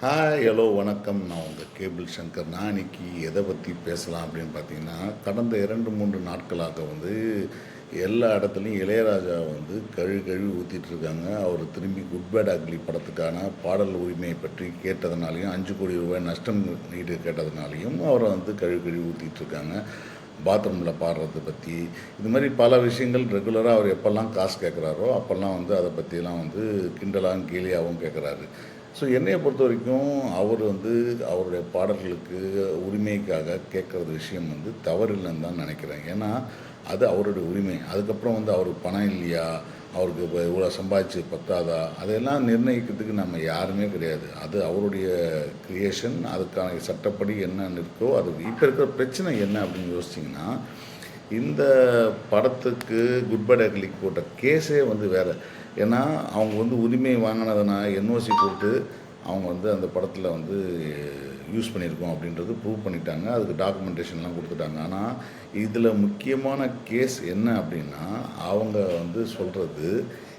Hi hello வணக்கம். நான் உங்கள் கேபிள் சங்கர். நான் இன்னைக்கு எதை பற்றி பேசலாம் அப்படின்னு பார்த்தீங்கன்னா கடந்த இரண்டு மூன்று நாட்களாக வந்து எல்லா இடத்துலையும் இளையராஜா வந்து கழுவி கழுவி ஊற்றிட்டு இருக்காங்க. அவர் திரும்பி குட் பேட் அக்லி படத்துக்கான பாடல் உரிமையை பற்றி கேட்டதுனாலையும் அஞ்சு கோடி ரூபாய் நஷ்டம் ஈடு கேட்டதுனாலையும் அவரை வந்து கழுவி கழுவி ஊற்றிட்டு இருக்காங்க. பாத்ரூமில் பாடுறதை பற்றி இது மாதிரி பல விஷயங்கள் ரெகுலராக அவர் எப்போல்லாம் காசு கேட்குறாரோ அப்போல்லாம் வந்து அதை பற்றிலாம் வந்து கிண்டலாகவும் கேலியாகவும் கேட்குறாரு ஸோ என்னையை பொறுத்த வரைக்கும் அவர் வந்து அவருடைய பாடல்களுக்கு உரிமைக்காக கேட்குறது விஷயம் வந்து தவறில்லைன்னு தான் நினைக்கிறேன். ஏன்னா அது அவருடைய உரிமை. அதுக்கப்புறம் வந்து அவருக்கு பணம் இல்லையா? அவருக்கு இப்போ இவ்வளோ சம்பாதிச்சு பத்தாதா? அதெல்லாம் நிர்ணயிக்கிறதுக்கு நம்ம யாருமே கிடையாது. அது அவருடைய கிரியேஷன் அதுக்கான சட்டப்படி என்ன இருக்கோ அது இப்போ இருக்கிற பிரச்சனை என்ன அப்படின்னு யோசிச்சிங்கன்னா இந்த படத்துக்கு குட் பை அக்லிக் போட்ட கேஸே வந்து வேறு. ஏன்னா அவங்க வந்து உரிமை வாங்கினதுனா என்ஓசி போட்டு அவங்க வந்து அந்த படத்தில் வந்து யூஸ் பண்ணியிருக்கோம் அப்படின்றது ப்ரூவ் பண்ணிட்டாங்க. அதுக்கு டாக்குமெண்டேஷன்லாம் கொடுத்துட்டாங்க. ஆனால் இதில் முக்கியமான கேஸ் என்ன அப்படின்னா அவங்க வந்து சொல்கிறது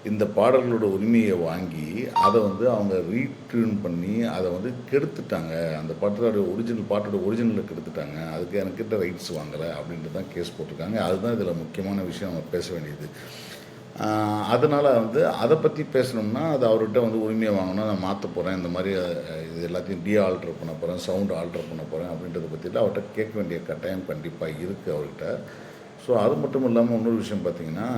இந்த பாடல்களோட உரிமையை வாங்கி அதை வந்து அவங்க ரீட்யூன் பண்ணி அதை வந்து கெடுத்துட்டாங்க. அந்த பாட்டோட ஒரிஜினல் பாட்டோட ஒரிஜினலில் கெடுத்துட்டாங்க. அதுக்கு எனக்கிட்ட ரைட்ஸ் வாங்கலை அப்படின்ட்டு தான் கேஸ் போட்டிருக்காங்க. அதுதான் இதில் முக்கியமான விஷயம். அவங்க பேச வேண்டியது. அதனால் வந்து அதை பற்றி பேசணும்னா அது அவர்கிட்ட வந்து உரிமையை வாங்கணும். நான் மாற்ற போகிறேன் இந்த மாதிரி இது எல்லாத்தையும் டி ஆல்ட்ரு பண்ண போகிறேன் சவுண்டு ஆல்ட்ரு பண்ண போகிறேன் அப்படின்றத பற்றிலாம் அவர்கிட்ட கேட்க வேண்டிய கட்டாயம் கண்டிப்பாக இருக்குது அவர்கிட்ட. ஸோ அது மட்டும் இல்லாமல் இன்னொரு விஷயம் பார்த்திங்கன்னா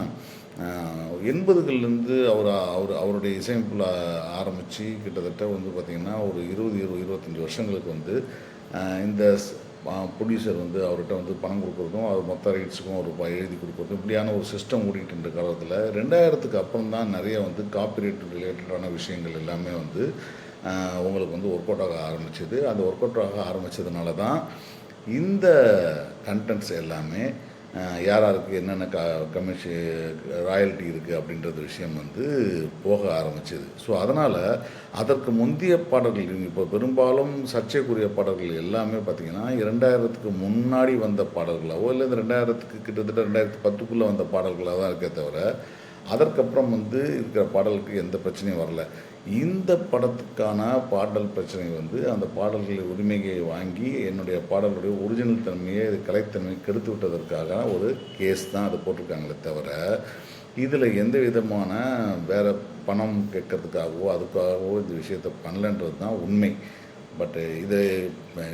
எண்பதுகள்லேருந்து அவர் அவர் அவருடைய இசையமைப்பில் ஆரம்பித்து கிட்டத்தட்ட வந்து பார்த்திங்கன்னா ஒரு இருபது இருபது இருபத்தஞ்சி வருஷங்களுக்கு வந்து இந்த ப்ரொடியூசர் வந்து அவர்கிட்ட வந்து பணம் கொடுக்குறதும் அவர் மொத்த ரைட்ஸுக்கும் ஒரு ரூபாய் எழுதி கொடுக்குறதும் இப்படியான ஒரு சிஸ்டம் ஓடிட்டு இருந்த காலத்தில் ரெண்டாயிரத்துக்கு அப்புறம் தான் நிறைய வந்து காப்பிரைட் ரிலேட்டடான விஷயங்கள் எல்லாமே வந்து உங்களுக்கு வந்து ஒர்க் அவுட் ஆக ஆரம்பிச்சது. அந்த ஒர்க் அவுட் ஆக ஆரம்பித்ததுனால தான் இந்த கண்டென்ட்ஸ் எல்லாமே யார் யாருக்கு என்னென்ன க கமிஷன் ராயல்ட்டி இருக்குது அப்படின்றது விஷயம் வந்து போக ஆரம்பிச்சது. ஸோ அதனால் அதற்கு முந்தைய பாடல்கள் இப்போ பெரும்பாலும் சர்ச்சைக்குரிய பாடல்கள் எல்லாமே பார்த்திங்கன்னா இரண்டாயிரத்துக்கு முன்னாடி வந்த பாடல்களாவோ இல்லை இந்த ரெண்டாயிரத்துக்கு கிட்டத்தட்ட ரெண்டாயிரத்து பத்துக்குள்ளே வந்த பாடல்களாக தான் இருக்கே தவிர அதற்கப்புறம் வந்து இருக்கிற பாடலுக்கு எந்த பிரச்சனையும் வரல. இந்த படத்துக்கான பாடல் பிரச்சனை வந்து அந்த பாடல்களை உரிமையை வாங்கி என்னுடைய பாடலுடைய ஒரிஜினல் தன்மையை இது கலைத்தன்மையை கெடுத்து விட்டதற்காக ஒரு கேஸ் தான் அது போட்டிருக்காங்களே தவிர இதில் எந்த விதமான வேறு பணம் கேட்கறதுக்காகவோ அதுக்காகவோ இந்த விஷயத்தை பண்ணலன்றது தான் உண்மை. பட்டு இது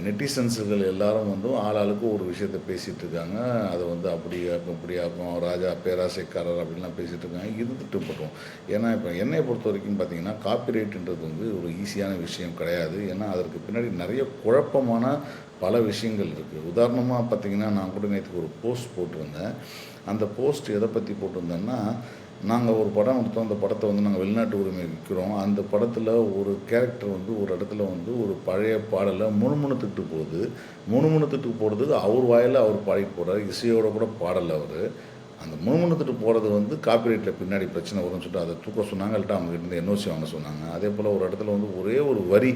நெட்டிசன்ஸுகள் எல்லாரும் வந்து ஆளாளுக்கு ஒரு விஷயத்த பேசிகிட்டு இருக்காங்க. அதை வந்து அப்படி ஆக்கும் இப்படி ஆக்கும் ராஜா பேராசைக்காரர் அப்படின்லாம் பேசிகிட்டு இருக்காங்க. இருந்துட்டு போட்டோம் ஏன்னா இப்போ என்னை பொறுத்த வரைக்கும் பார்த்தீங்கன்னா காப்பிரைட்டுன்றது வந்து ஒரு ஈஸியான விஷயம் கிடையாது. ஏன்னா அதற்கு பின்னாடி நிறைய குழப்பமான பல விஷயங்கள் இருக்குது உதாரணமாக பார்த்தீங்கன்னா நான் கூட நேற்றுக்கு ஒரு போஸ்ட் போட்டிருந்தேன். அந்த போஸ்ட் எதை பற்றி போட்டிருந்தேன்னா நாங்கள் ஒரு படம் எடுத்தோம். அந்த படத்தை வந்து நாங்கள் வெளிநாட்டு உரிமை விற்கிறோம். அந்த படத்தில் ஒரு கேரக்டர் வந்து ஒரு இடத்துல வந்து ஒரு பழைய பாடலை முணுமுணுத்துட்டு போகுது. முணுமுணுத்துட்டு போகிறதுக்கு அவர் வாயில் அவர் பாடிட்டு போகிறார் இசையோட கூட பாடலை அவர். அந்த முணுமுணுத்துட்டு போகிறது வந்து காப்பிரைட்டில் பின்னாடி பிரச்சனை வரும்னு சொல்லிட்டு அதை தூக்க சொன்னாங்க. இல்லாட்டா அவங்க இருந்து என்ஓசி வாங்க சொன்னாங்க. அதே போல் ஒரு இடத்துல வந்து ஒரே ஒரு வரி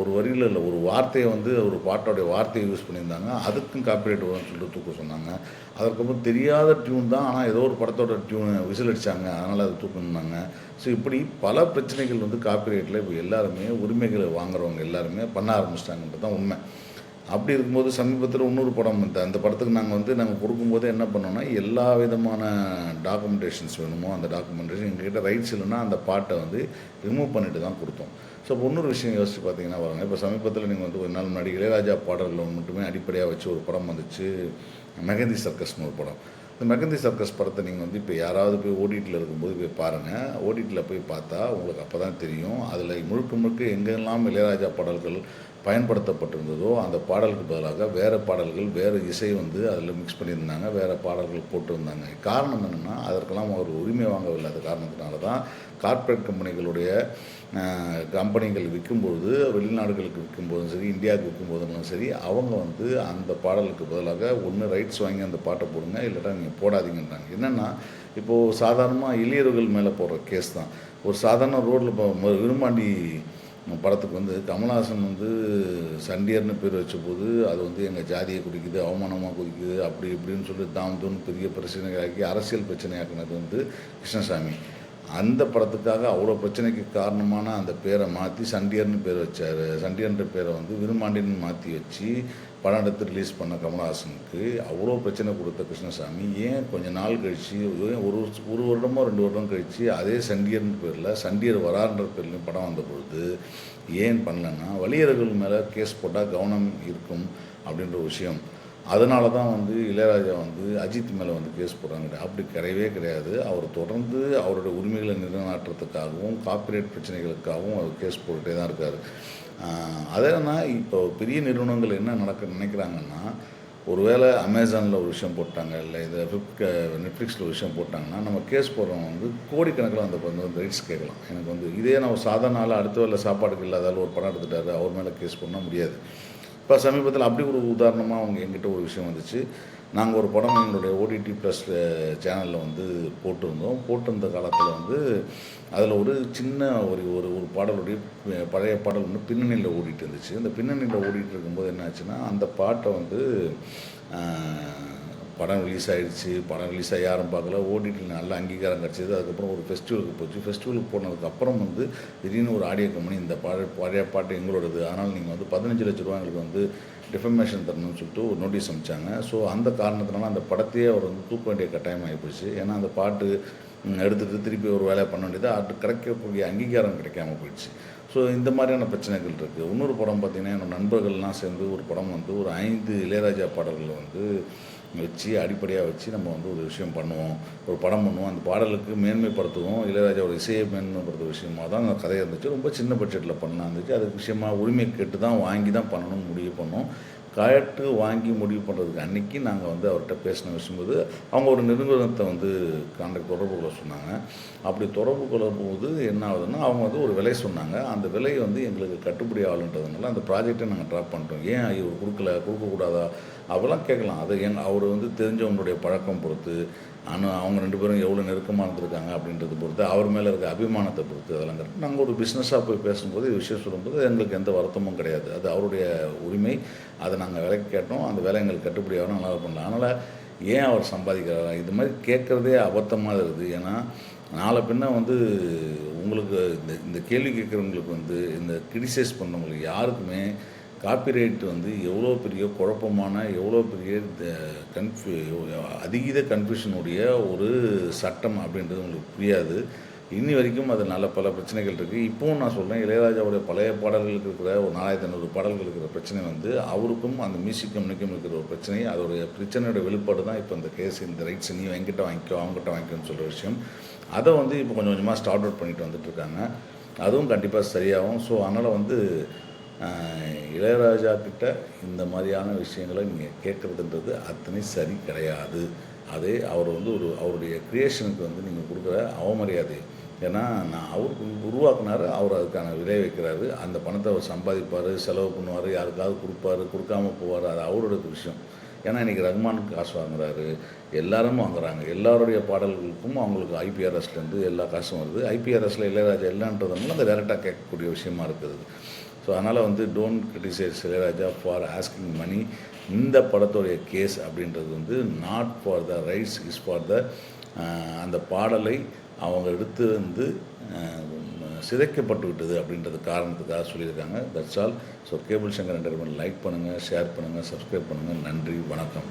ஒரு வரியில் இல்லை ஒரு வார்த்தையை வந்து ஒரு பாட்டோடைய வார்த்தையை யூஸ் பண்ணியிருந்தாங்க. அதுக்கும் காப்பிரைட் வரும்னு சொல்லிட்டு தூக்க சொன்னாங்க. அதுக்கப்புறம் தெரியாத டியூன் தான் ஆனால் ஏதோ ஒரு படத்தோட டியூன் விசில் அடித்தாங்க அதனால் அது தூக்கணுன்னாங்க ஸோ இப்படி பல பிரச்சனைகள் வந்து காப்பிரைட்டில் இப்போ எல்லாருமே உரிமைகளை வாங்குறவங்க எல்லாருமே பண்ண ஆரம்பிச்சிட்டாங்கன்றது தான் உண்மை. அப்படி இருக்கும்போது சமீபத்தில் இன்னொரு படம் வந்து அந்த படத்துக்கு நாங்கள் வந்து நாங்கள் கொடுக்கும்போது என்ன பண்ணோம்னா எல்லா விதமான டாக்குமெண்டேஷன்ஸ் வேணுமோ அந்த டாக்குமெண்டேஷன் எங்ககிட்ட ரைட்ஸ் இல்லைன்னா அந்த பாட்டை வந்து ரிமூவ் பண்ணிட்டு தான் கொடுத்தோம். ஸோ இப்போ இன்னொரு விஷயம் யோசிச்சு பார்த்தீங்கன்னா பாருங்க இப்போ சமீபத்தில் நீங்கள் வந்து ஒரு நாள் முன்னாடி இளையராஜா பாடல்கள் மட்டுமே அடிப்படையாக வச்சு ஒரு படம் வந்துச்சு. மெகந்தி சர்க்கஸ்னு ஒரு படம். இந்த மெகந்தி சர்க்கஸ் படத்தை நீங்கள் வந்து இப்போ யாராவது போய் ஓடிட்டில் இருக்கும்போது போய் பாருங்கள் ஓடிட்டில் போய் பார்த்தா உங்களுக்கு அப்போ தான் தெரியும். அதில் முழுக்க முழுக்க எங்கெல்லாம் இளையராஜா பாடல்கள் பயன்படுத்தப்பட்டிருந்ததோ அந்த பாடலுக்கு பதிலாக வேறு பாடல்கள் வேறு இசை வந்து அதில் மிக்ஸ் பண்ணியிருந்தாங்க. வேறு பாடல்கள் போட்டிருந்தாங்க. காரணம் என்னென்னா அதற்கெல்லாம் அவர் உரிமை வாங்கவில்லை. அது காரணத்தினால தான் கார்ப்பரேட் கம்பெனிகளுடைய கம்பெனிகள் விற்கும்போது வெளிநாடுகளுக்கு விற்கும்போதும் சரி இந்தியாவுக்கு விற்கும்போதும் சரி அவங்க வந்து அந்த பாடலுக்கு பதிலாக ஒன்று ரைட்ஸ் வாங்கி அந்த பாட்டை போடுங்க இல்லைட்டா நீங்கள் போடாதீங்கன்றாங்க. என்னென்னா இப்போது சாதாரணமாக இளையர்கள் மேலே போடுற கேஸ் தான். ஒரு சாதாரண ரோட்டில் இப்போ விரும்பாண்டி படத்துக்கு வந்து கமல்ஹாசன் வந்து சண்டியர்னு பேர் வச்ச போது அது வந்து எங்கள் ஜாதியை குடிக்குது அவமானமாக குதிக்குது அப்படி இப்படின்னு சொல்லி தாம் தூண் பெரிய பிரச்சனையாக்கி அரசியல் பிரச்சனையாக்குனது வந்து கிருஷ்ணசாமி. அந்த படத்துக்காக அவ்வளோ பிரச்சனைக்கு காரணமான அந்த பேரை மாற்றி சண்டியர்னு பேர் வச்சார். சண்டியர்ன்ற பேரை வந்து விருமாண்டின்னு மாற்றி வச்சு படம் எடுத்து ரிலீஸ் பண்ண கமல்ஹாசனுக்கு அவ்வளோ பிரச்சனை கொடுத்த கிருஷ்ணசாமி. ஏன் கொஞ்ச நாள் கழித்து ஏன் ஒரு ஒரு வருடமோ ரெண்டு வருடம் கழித்து அதே சண்டியர்னு பேரில் சண்டியர் வரான்ற பேர்லையும் படம் வந்த பொழுது ஏன் பண்ணலன்னா வலியர்கள் மேலே கேஸ் போட்டால் கவனம் இருக்கும் அப்படின்ற விஷயம். அதனால தான் வந்து இளையராஜா வந்து அஜித் மேலே வந்து கேஸ் போடுறாங்க அப்படி கிடையவே கிடையாது. அவர் தொடர்ந்து அவருடைய உரிமைகளை நிலைநாட்டுறதுக்காகவும் காப்பிரைட் பிரச்சனைகளுக்காகவும் அவர் கேஸ் போட்டுகிட்டே தான் இருக்கார். அதேனா இப்போ பெரிய நிறுவனங்கள் என்ன நடக்க நினைக்கிறாங்கன்னா ஒருவேளை அமேசானில் ஒரு விஷயம் போட்டாங்க இல்லை இதை ஃபிப்க நெட்ஃப்ளிக்ஸில் ஒரு விஷயம் போட்டாங்கன்னா நம்ம கேஸ் போடுறவங்க வந்து கோடிக்கணக்கில் அந்த வந்து ரைட்ஸ் கேட்கலாம். எனக்கு வந்து இதே நம்ம சாதாரண நாள் அடுத்த வேலை சாப்பாடுக்கு இல்லாதாலும் ஒரு படம் எடுத்துட்டாரு அவர் மேலே கேஸ் பண்ண முடியாது. இப்போ சமீபத்தில் அப்படி ஒரு உதாரணமாக அவங்க எங்கிட்ட ஒரு விஷயம் வந்துச்சு. நாங்கள் ஒரு படம் எங்களுடைய ஓடிடி ப்ளஸ் சேனலில் வந்து போட்டிருந்தோம். போட்டிருந்த காலத்தில் வந்து அதில் ஒரு சின்ன ஒரு ஒரு ஒரு பாடலுடைய பழைய பாடல் வந்து பின்னணியில் ஓடிட்டு இருந்துச்சு. அந்த பின்னணியில் ஓடிட்டு இருக்கும்போது என்ன ஆச்சுன்னா அந்த பாட்டை வந்து படம் ரிலீஸ் ஆகிடுச்சு படம் ரிலீஸ் ஆகி யாரும் பார்க்கல ஓடிடியில் நல்ல அங்கீகாரம் கிடச்சிது. அதுக்கப்புறம் ஒரு ஃபெஸ்டிவலுக்கு போச்சு. ஃபெஸ்டிவலுக்கு போனதுக்கப்புறம் வந்து திடீர்னு ஒரு ஆடியோ கம்பெனி இந்த பாட பழைய பாட்டு எங்களோடது. அதனால் நீங்கள் வந்து பதினஞ்சு லட்ச ரூபா எங்களுக்கு வந்து டிஃபர்மேஷன் தரணும்னு சொல்லிட்டு ஒரு நோட்டீஸ் அனுப்பிச்சாங்க ஸோ அந்த காரணத்தினால அந்த படத்தையே அவர் வந்து தூக்க வேண்டிய கட்டாயம் ஆகிப்போச்சு. ஏன்னா அந்த பாட்டு எடுத்துகிட்டு திருப்பி ஒரு வேலையை பண்ண வேண்டியது அது கிடைக்கக்கூடிய அங்கீகாரம் கிடைக்காம போயிடுச்சு. ஸோ இந்த மாதிரியான பிரச்சனைகள் இருக்குது இன்னொரு படம் பார்த்திங்கன்னா என்னோட நண்பர்கள்லாம் சேர்ந்து ஒரு படம் வந்து ஒரு ஐந்து இளையராஜா பாடல்களை வந்து வச்சு அடிப்படையாக வச்சு நம்ம வந்து ஒரு விஷயம் பண்ணுவோம். ஒரு படம் பண்ணுவோம். அந்த பாடலுக்கு மேன்மைப்படுத்துவோம். இளையராஜாவோட இசையை மேன்மைப்படுத்துற விஷயமா தான் அந்த கதை இருந்துச்சு. ரொம்ப சின்ன பட்ஜெட்டில் பண்ணலாம் இருந்துச்சு. அதுக்கு விஷயமா உரிமை கேட்டு தான் வாங்கி தான் பண்ணணும்னு முடிவு பண்ணோம். காயட்டு வாங்கி முடிவு பண்ணுறதுக்கு அன்னைக்கு நாங்கள் வந்து அவர்கிட்ட பேசின விஷயம்போது அவங்க ஒரு நிறுவனத்தை வந்து கான்டாக்ட் தொடர்பு கொள்ள சொன்னாங்க. அப்படி தொடர்பு கொள்ளும் போது என்ன ஆகுதுன்னா அவங்க வந்து ஒரு விலை சொன்னாங்க. அந்த விலை வந்து எங்களுக்கு கட்டுப்படி ஆகலன்றதுனால அந்த ப்ராஜெக்டை நாங்கள் ட்ராப் பண்ணிட்டோம். ஏன் இவர் கொடுக்கல? கொடுக்கக்கூடாதா? அவெல்லாம் கேட்கலாம். அது எங் அவர் வந்து தெரிஞ்சவங்களுடைய பழக்கம் பொறுத்து ஆனால் அவங்க ரெண்டு பேரும் எவ்வளோ நெருக்கமாக இருந்திருக்காங்க அப்படின்றத பொறுத்து அவர் மேலே இருக்க அபிமானத்தை பொறுத்து அதெல்லாம் கரெக்ட் நாங்கள் ஒரு பிஸ்னஸாக போய் பேசும்போது விஷயம் சொல்லும்போது எங்களுக்கு எந்த வருத்தமும் கிடையாது. அது அவருடைய உரிமை. அதை நாங்கள் விலைக்கு கேட்டோம். அந்த வேலை எங்களுக்கு கட்டுப்படியாகவும் நல்லா பண்ணலாம். அதனால் ஏன் அவர் சம்பாதிக்கிறாரா? இது மாதிரி கேட்குறதே அபத்தமாக இருக்குது. ஏன்னா நாளை பின்ன வந்து உங்களுக்கு இந்த இந்த கேள்வி கேட்குறவங்களுக்கு வந்து இந்த கிரிட்டிசைஸ் பண்ணவங்களுக்கு யாருக்குமே காப்பிரைட் வந்து எவ்வளோ பெரிய குழப்பமான எவ்வளோ பெரிய கன்ஃபியூ அதீத கன்ஃபியூஷனுடைய ஒரு சட்டம் அப்படின்றது உங்களுக்கு புரியாது. இன்னி வரைக்கும் அது நல்ல பல பிரச்சனைகள் இருக்குது இப்போவும் நான் சொல்கிறேன் இளையராஜாவுடைய பழைய பாடல்களுக்கு இருக்கிற ஒரு நாலாயிரத்தி ஐநூறு பாடல்கள் இருக்கிற பிரச்சனை வந்து அவருக்கும் அந்த மியூசிக் கம்பெனிக்கும் இருக்கிற ஒரு பிரச்சனை. அதோடைய பிரச்சனையோட வெளிப்பாடு தான் இப்போ இந்த கேஸ் இந்த ரைட்ஸ் நீ எங்கிட்ட வாங்கிக்கோ அவங்ககிட்ட வாங்கிக்கோன்னு சொல்கிற விஷயம். அதை வந்து இப்போ கொஞ்சம் கொஞ்சமாக ஸ்டார்ட் அவுட் பண்ணிட்டு வந்துட்டு இருக்காங்க. அதுவும் கண்டிப்பாக சரியாகும். ஸோ அதனால் வந்து இளையராஜா கிட்ட இந்த மாதிரியான விஷயங்களை நீங்கள் கேட்குறதுன்றது அத்தனை சரி கிடையாது. அதே அவர் வந்து ஒரு அவருடைய க்ரியேஷனுக்கு வந்து நீங்கள் கொடுக்குற அவமரியாதை. ஏன்னா நான் அவர் உருவாக்குனாரு அவர் அதுக்கான விலை வைக்கிறாரு. அந்த பணத்தை அவர் சம்பாதிப்பார் செலவு பண்ணுவார் யாருக்காவது கொடுப்பாரு கொடுக்காம போவார் அது அவரோட விஷயம். ஏன்னா இன்றைக்கி ரஹ்மானுக்கு காசு வாங்குறாரு எல்லாரும் வாங்குறாங்க. எல்லாருடைய பாடல்களுக்கும் அவங்களுக்கு ஐபிஆர்எஸ்லேருந்து எல்லா காசும் வருது. ஐபிஆர்எஸில் இளையராஜா இல்லைன்றதுனால அது டேரெக்டாக கேட்கக்கூடிய விஷயமா இருக்குது. ஸோ அதனால் வந்து don't criticise Ilaiyaraaja for asking money இந்த படத்துடைய கேஸ் அப்படின்றது வந்து not for the rights is for the அந்த பாடலை அவங்க எடுத்து வந்து uh, சிதைக்கப்பட்டு விட்டது அப்படின்றது காரணத்துக்காக சொல்லியிருக்காங்க. That's all so cable Sankar entertainment like பண்ணுங்கள் ஷேர் பண்ணுங்கள் சப்ஸ்கிரைப் பண்ணுங்கள் நன்றி வணக்கம்.